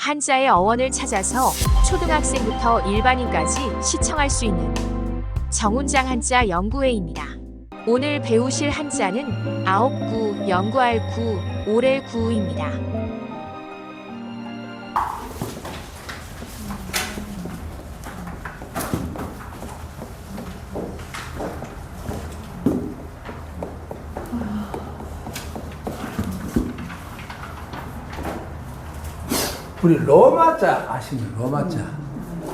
한자의 어원을 찾아서 초등학생부터 일반인까지 시청할 수 있는 정운장 한자 연구회입니다. 오늘 배우실 한자는 아홉 구, 연구할 구, 오렐 구입니다. 우리 로마자 아시는 로마자.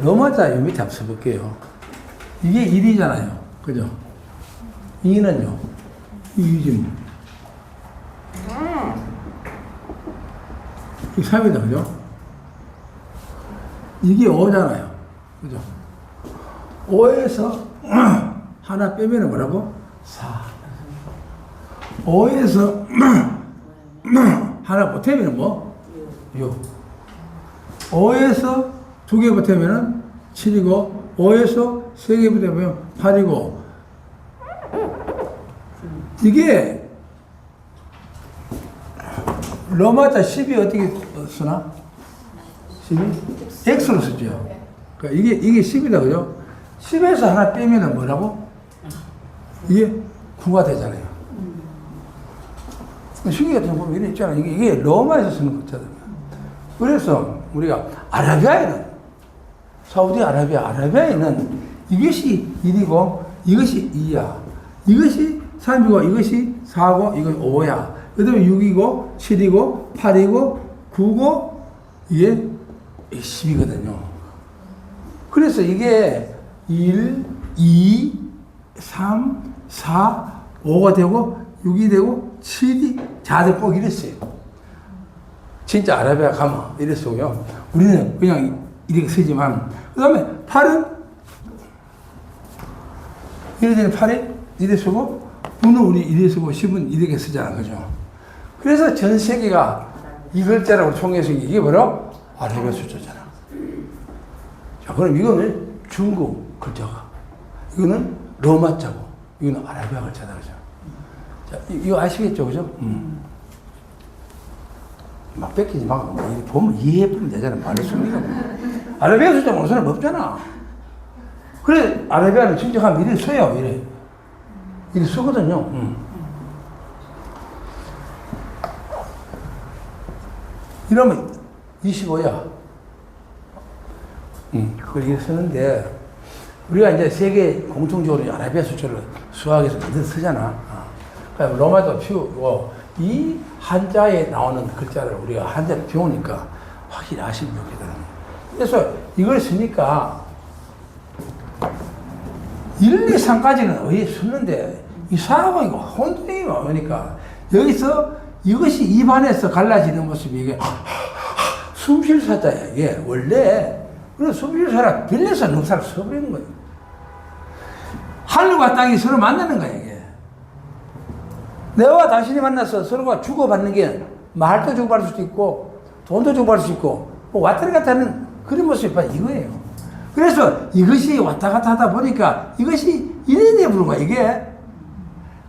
로마자 요 밑에 한번 써볼게요. 이게 1이잖아요. 그죠? 2는요. 이지 뭐. 이게 3이다. 그죠? 이게 5잖아요. 그죠? 5에서 하나 빼면 뭐라고? 4. 5에서 하나 보태면 뭐? 6. 5에서 두개 붙으면 7이고 5에서 세개 붙으면 8이고 이게 로마자 10이 어떻게 쓰나? 10이? X로 쓰죠. 그러니까 이게, 이게 10이다, 그죠? 10에서 하나 빼면 뭐라고? 이게 9가 되잖아요. 신기 같은 거 보면 이래 있잖아. 이게, 이게 로마에서 쓰는 거잖아요. 그래서 우리가 아라비아에는 사우디 아라비아 아라비아에는 이것이 1이고 이것이 2야. 이것이 3이고 이것이 4고 이건 5야. 그 다음에 6이고 7이고 8이고 9고 이게 10이거든요. 그래서 이게 1, 2, 3, 4, 5가 되고 6이 되고 7이 자들 꼭 이랬어요. 진짜 아라비아 가면 이래 쓰고요. 우리는 그냥 이렇게 쓰지만, 그 다음에 8은 이래 되는 8이 이래 쓰고, 9는 우리 이래 쓰고, 10은 이렇게 쓰잖아. 그죠? 그래서 전 세계가 이 글자라고 총해서 이게 뭐라? 아라비아 숫자잖아. 자, 그럼 이거는 중국 글자가, 이거는 로마자고, 이거는 아라비아 글자다. 그죠? 자, 이- 이거 아시겠죠? 그죠? 음. 막 뺏기지 마. 뭐 보면 이해해보면 되잖아. 말을 씁니까? 아라비아 숫자 모르는 사람 없잖아. 그래, 아라비아는 진정하면 이래 써요, 이래. 이래 쓰거든요. 음. 이러면 25야. 음, 그걸 이렇게 쓰는데, 우리가 이제 세계 공통적으로 아라비아 숫자를 수학에서 만들어 쓰잖아. 어. 그러니까 로마도 피우고, 이 한자에 나오는 글자를 우리가 한자를 배우니까 확실히 아시면 좋겠다는 거예요. 그래서 이걸 쓰니까 1, 2, 3까지는 어디 쓰는데 이 4하고 이거 혼돈이 나오니까 여기서 이것이 입안에서 갈라지는 모습이 이게 숨쉴 사자야 이게 원래 그래서 숨쉴 사라 빌려서 능사를 써버리는 거예요. 하늘과 땅이 서로 만나는 이게. 내와 당신이 만나서 서로가 주고받는 게 말도 주고받을 수도 있고 돈도 주고받을 수 있고 뭐 왔다 갔다 하는 그런 모습이 바로 이거예요. 그래서 이것이 왔다 갔다 하다 보니까 이것이 이래 되부는 거야 이게.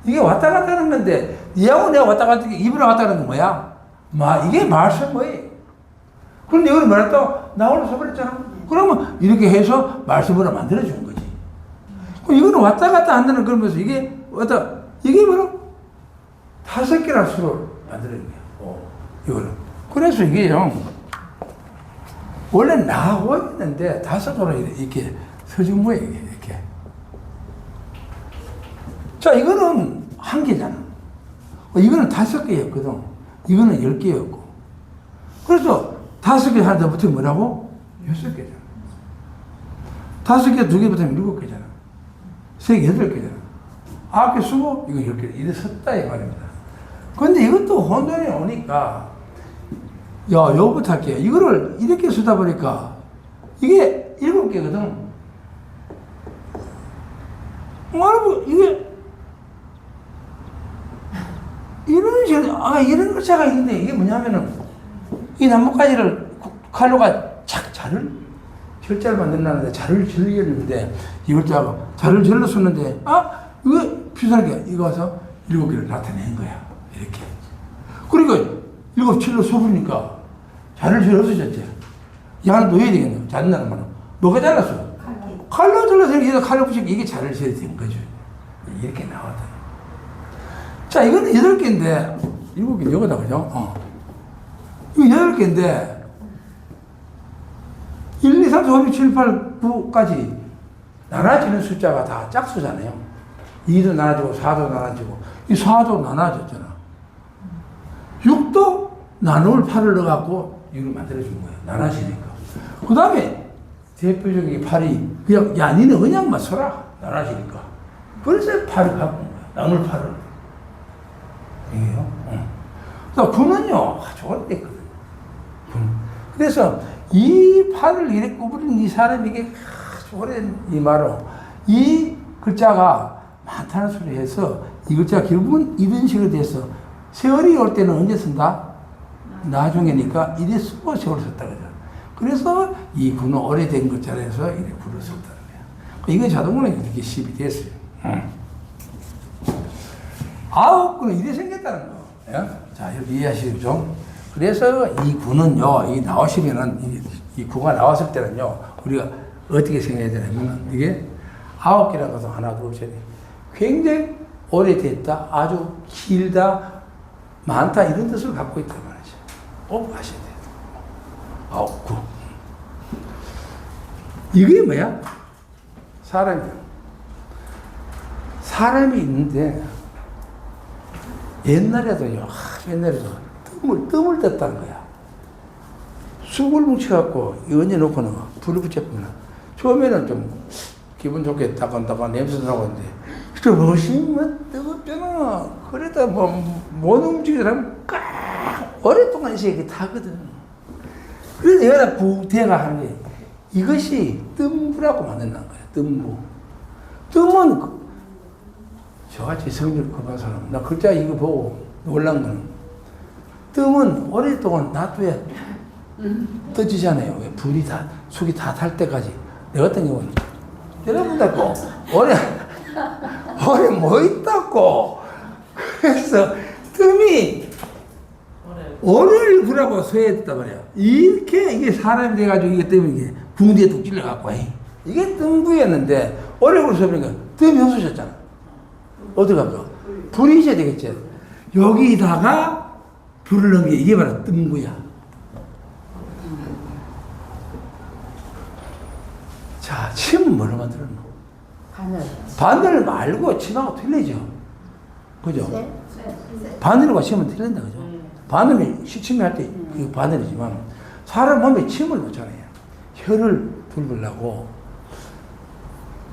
이게 왔다 갔다 하는 건데 니하고 내가 왔다 갔다 입으로 왔다 가는 건 뭐야? 마 이게 말씀 뭐예요? 그런데 이걸 뭐라 또 나홀로 써버렸잖아. 그러면 이렇게 해서 말씀으로 만들어 주는 거지. 이거는 왔다 갔다 한다는 그러면서 이게 왔다 이게 뭐라? 다섯 개나 수를 만드는 거야. 어, 이거는. 그래서 이게요. 원래 나하고 있는데 다섯으로 이렇게 서준 거예요. 이게 이렇게. 자, 이거는 한 개잖아. 어, 이거는 다섯 개였거든. 이거는 열 개였고. 그래서 다섯 개 하나 더 붙으면 뭐라고? 여섯 개잖아. 다섯 개 두 개 붙으면 일곱 개잖아. 세 개 여덟 개잖아. 아홉 개 쓰고 이거 열 개. 이래 섰다 이 말입니다. 근데 이것도 혼돈이 오니까 야, 요부터 할게. 이거를 이렇게 쓰다 보니까 이게 일곱 개거든. 여러분, 이게 이런 식, 아, 이런 글자가 있는데 이게 뭐냐면은 이 나뭇가지를 칼로가 착 자를 절자를 만들라는데 자를 질리는데 이 글자가 자를 질러 쓰는데 아 이거 비슷하게 이거 와서 일곱 개를 나타낸 거야 이렇게 그러니까 일곱 칠로 써보니까 자를 필요 없어졌지. 이 하나 놓여야 되겠네. 자른다는 말은. 뭐가 잘랐어? 칼로 잘라서 이렇게 칼로 붙이고 이게 자를 셔야 되는 거죠. 이렇게 나왔다. 자, 이거는 여덟 개인데, 일곱 개, 여기다, 그죠? 어. 이거 여덟 개인데, 1, 2, 3, 4, 5, 6, 7, 8, 9까지 나눠지는 숫자가 다 짝수잖아요. 2도 나눠지고, 4도 나눠지고, 이 4도 나눠졌잖아. 6도 나눌 8을 넣어갖고 6을 만들어준 거야. 나눠지니까. 그 다음에 대표적인 8이 그냥, 야, 니는 그냥만 서라. 나눠지니까. 그래서 8을 바꾼 거야. 나눌 8을. 이게요. 응. 그래서 9는요, 아주 오래됐거든요. 그래서 이 팔을 이렇게 구부린 이 아주 오랜 이 말로 이 글자가 많다는 소리 해서 이 글자가 결국은 이런 식으로 돼서 세월이 올 때는 언제 쓴다? 나중에니까 이래 쓰고 세월 썼다 그죠. 그래서 이 구는 오래된 글자라 해서 이렇게 구를 썼다는 거야. 이건 자동으로 이렇게 식이 됐어요. 응. 아홉 구는 이래 생겼다는 거. 예? 자, 여기 이해하시죠? 그래서 이 구는요, 이 나오시면은, 이, 이 구가 나왔을 때는요, 우리가 어떻게 생각해야 되냐면, 이게 아홉 개라는 것은 하나, 둘, 셋. 굉장히 오래됐다, 아주 길다, 많다, 이런 뜻을 갖고 말이죠. 꼭 아셔야 돼요. 아홉 구. 이게 뭐야? 사람이야. 사람이 있는데, 옛날에도요, 아, 옛날에도 뜸을, 뜸을 떴다는 거야. 쑥을 뭉쳐갖고, 이 얹어 놓고는 불을 붙여보면, 처음에는 좀 기분 좋게 따끈따끈 냄새 나고 있는데, 저 멋있면 뜨겁잖아. 그러다 뭐, 못 움직이더라면 꽉, 오랫동안 이렇게 타거든. 그래서 내가 부대가 하는 게, 이것이 뜸부라고 만든다는 거야, 뜸부. 뜸은 그- 저같이 성질 급한 사람, 나 글자 이거 보고 놀란 거는, 뜸은 오랫동안 놔둬야 떠지잖아요. 왜 불이 다, 숙이 다 탈 때까지. 내 같은 경우는, 여러분들 오래, 오래 뭐 있다고. 그래서 뜸이 오래를 구라고 소해했단 말이야. 이렇게 이게 사람이 돼가지고 이게 뜸이 이게 붕대에 뚝 찔러갖고, 해. 이게 구를 소리니까 뜸이 없어졌잖아. 어디 갈까? 불이 있어야 되겠지. 여기다가 불을 넣은 게 이게 바로 뜸구야. 자, 침은 뭐로 만들었노? 바늘. 바늘 말고 침하고 틀리죠. 그죠? 바늘과 침은 틀린다, 그죠? 바늘이 시침을 할때 이거 바늘이지만 사람 몸에 침을 넣잖아요. 혀를 뚫으려고.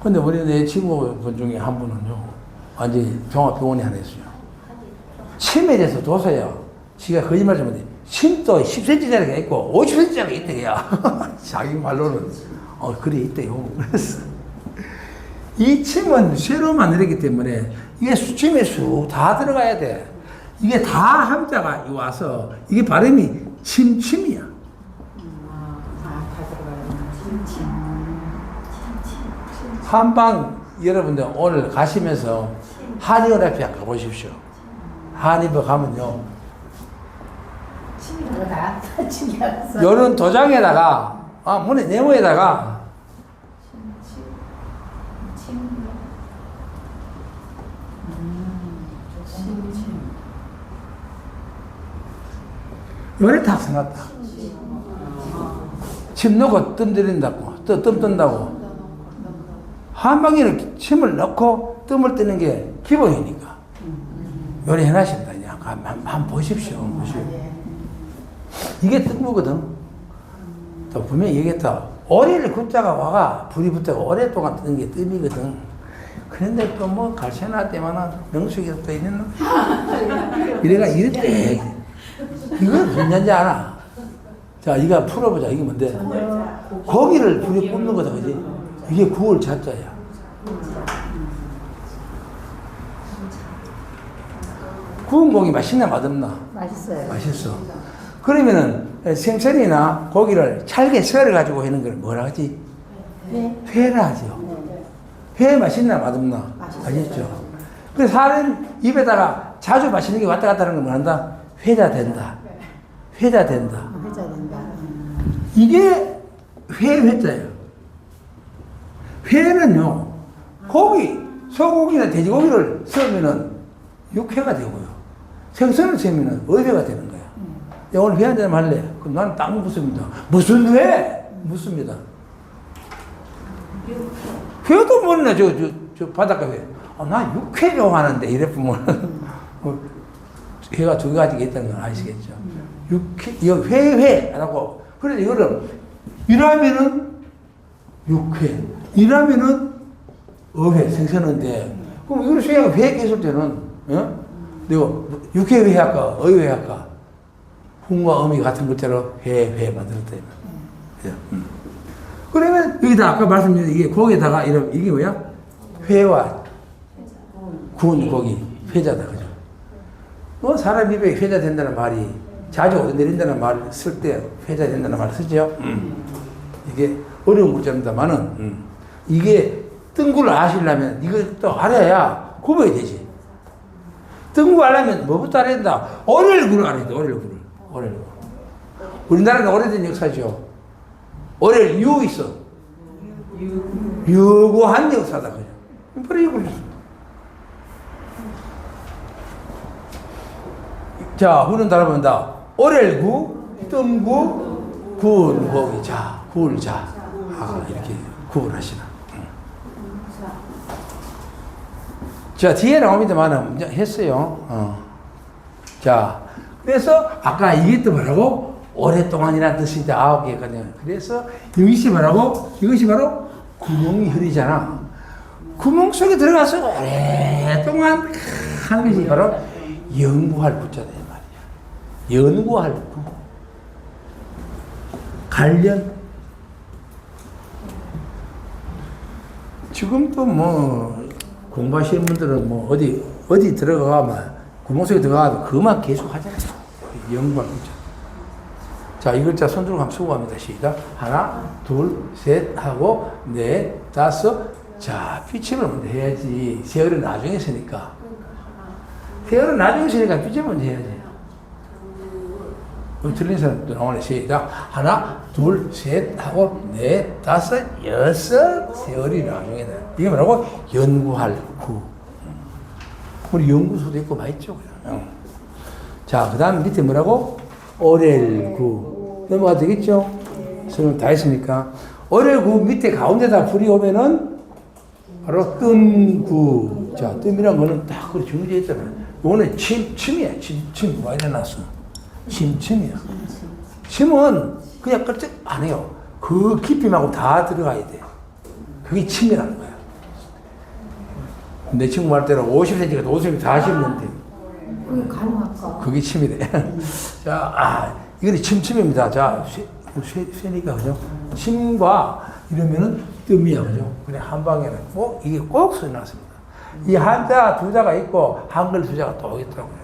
근데 우리 내 친구분 중에 한 분은요, 완전히 종합병원에 하나 있어요. 침에 대해서 도서요. 지가 거짓말 좀 하는데, 침도 10cm짜리가 있고, 50cm짜리가 있대요. 자기 말로는, 어, 그래, 있대요. 그래서. 이 침은 쇠로 만들었기 때문에 이게 수침에 쑥 다 들어가야 돼. 이게 다 함자가 와서 이게 발음이 침침이야. 한방 여러분들 오늘 가시면서 한의원앞에 가보십시오. 한의원 가면요. 요런 도장에다가 아 문에 네모에다가 요래 다 써놨다. 침 넣고 뜸 들인다고 뜸, 뜸 뜬다고 한 방에는 침을 넣고 뜸을 뜨는 게 기본이니까 요래 해놨습니다. 그냥 한번 한, 한 보십시오. 보십시오. 이게 뜬거거든. 또 분명히 얘기했다. 오래를 굿자가 와가 불이 붙다가 오랫동안 뜨는 게 뜸이거든. 그런데 또 뭐 갈세나 때마다 명수기가 또 있는 이래가 이랬대. 이걸 괜찮지 않아. 자, 이거 풀어보자. 이게 뭔데? 고기를 불에 굽는 거다, 그지? 이게 구월 자자야. 구운 고기 맛있나 맛없나? 맛있어요. 맛있어. 그러면은 생선이나 고기를 잘게 썰어 가지고 하는 걸 뭐라 하지? 네. 회라 하죠. 회 맛있나 맛없나? 맛있죠. 그래서 사람 입에다가 자주 맛있는 게 왔다 갔다 하는 걸 뭐한다? 회자 된다. 회자 된다. 회자 된다. 이게 회 회자예요. 회는요, 고기, 소고기나 돼지고기를 쓰면은 육회가 되고요. 생선을 쓰면은 어회가 되는 거야. 야, 오늘 회 한잔 할래? 그럼 나는 딱 묻습니다. 무슨 회? 묻습니다. 회도 뭐냐, 저, 저, 저 바닷가 회. 아, 나 육회 좋아하는데, 이래 보면. 어, 회가 두 가지가 있다는 걸 아시겠죠? 육회, 이거 회회라고. 그래서 이거를, 이라면은 육회, 이라면은 어회, 생선인데, 그럼 이걸 수행을 회 했을 때는, 어? 내가 육회 회 할까, 어회 회 할까? 홍과 어미 같은 것처럼 회, 회 만들었다. 예, 음. 그러면 여기다 아까 말씀드린 이게 고기에다가 이런 이게 뭐야? 회와 구운 고기 회자다 그죠? 뭐 사람 입에 회자 된다는 말이 자주 내린다는 말을 쓸때 회자 된다는 말을 쓰죠. 음. 이게 어려운 문자입니다만은 음. 이게 뜬구를 아시려면 이걸 또 알아야 구분이 되지. 뜬구 알려면 뭐부터 알아야 된다? 어렐구를 알아야 돼. 어렐구를. 어렐구. 우리나라는 오래된 역사죠. 어렐 유 있어. 유구한 역사다 그죠. 그래 이걸 자, 후는 따라본다. 오렐구, 뜸구, 구운 고기. 자, 구울 자. 아, 이렇게 구분하시나. 자, 뒤에 나옵니다만, 했어요. 어. 자, 그래서 아까 또 뭐라고? 오랫동안이라는 뜻인데 아홉 개거든요. 그래서 이것이 뭐라고? 이것이 바로 구멍이 혈이잖아. 구멍 속에 들어가서 오랫동안 하는 것이 바로 연구할 부자다. 연구할 부. 관련. 지금도 뭐 공부하시는 분들은 뭐 어디 어디 들어가면 구멍 속에 들어가도 그만 계속 하잖아요. 연구할 부자. 자, 이 글자 손들고 한번 수고합니다. 시작. 하나, 둘, 셋 하고 넷, 다섯. 자, 피침을 먼저 해야지. 세월은 나중에 쓰니까. 세월은 나중에 쓰니까 피침 먼저 해야지. 그럼 틀린 사람도 나오네. 시작. 하나, 둘, 셋 하고 넷, 다섯, 여섯. 세월이 나중에 나. 이게 뭐라고? 연구할 구. 우리 연구소도 있고 많이 있죠. 그냥. 응. 자, 그 다음 밑에 뭐라고? 오렐구. 넘어가도 되겠죠? 설명 다 했으니까. 오렐구 밑에 가운데다 불이 오면은 바로 뜸구. 자, 뜸이란 거는 딱 그렇게 정해져 있잖아요. 요거는 침, 침이야. 침, 침. 와 일어났어. 침, 침이야. 침은 그냥 끌쩍 안 해요. 그 깊이만큼 다 들어가야 돼. 그게 침이라는 거야. 내 친구 말대로 50cm가 50cm 다 심는데. 그게 가능할까? 그게 침이래. 자, 아, 이거는 침침입니다. 자, 쇠, 쇠, 쇠니까, 그죠? 침과 이러면은 뜸이야, 그죠? 그래, 한 방에는 꼭, 이게 꼭 써놨습니다. 이 한자, 두 자가 있고, 한글 두 자가 또 있더라고요.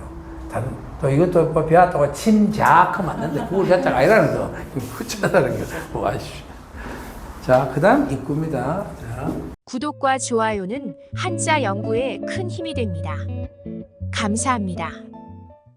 단, 또 이것도 뭐 배웠다고 침자크 맞는데, 그걸 자자가 아니라는 거. 이거 붙여다는 거. 뭐 아시죠? 자, 그 다음 입구입니다. 자. 구독과 좋아요는 한자 연구에 큰 힘이 됩니다. 감사합니다.